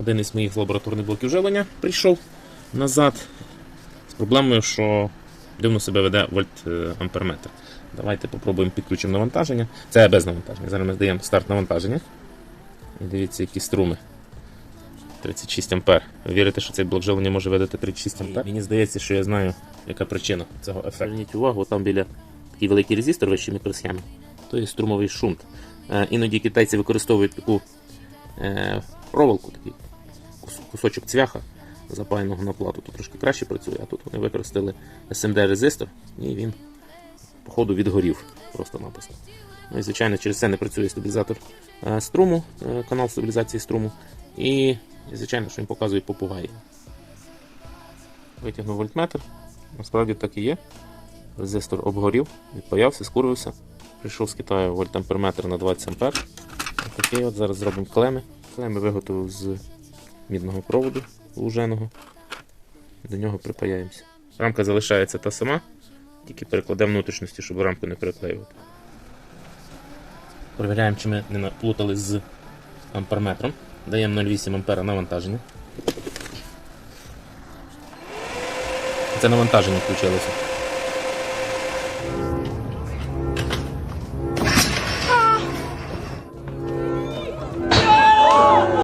Один із моїх лабораторних блоків живлення прийшов назад з проблемою, що дивно себе веде вольт е, амперметр. Давайте попробуємо підключимо навантаження. Це без навантаження. Зараз ми здаємо старт навантаження. І дивіться, які струми. 36 ампер. Ви вірите, що цей блок живлення може видати 36 ампер? Мені здається, що я знаю, яка причина цього ефекту. Зверніть увагу, там біля такий великий резистор вищої мікросхеми, то є струмовий шунт. Е, іноді китайці використовують таку е, проволоку, такий кусочок цвяха, запаяного на плату. Тут трошки краще працює, а тут вони використали SMD резистор і він, походу, відгорів просто-напросто. Ну і, звичайно, через це не працює стабілізатор е, струму, е, канал стабілізації струму. І, звичайно, що він показує попугаї. Витягнув вольтметр. Насправді так і є. Резистор обгорів, відпаявся, скурився. Прийшов з Китаю вольтамперметр на 20 ампер. Такий от зараз зробимо клеми. Клеми виготовив з мідного проводу луженого. До нього припаяємося. Рамка залишається та сама, тільки перекладемо внутрішності, щоб рамку не переклеювати. Перевіряємо, чи ми не наплутали з амперметром. Даємо 0,8 ампера навантаження. Це навантаження включилося.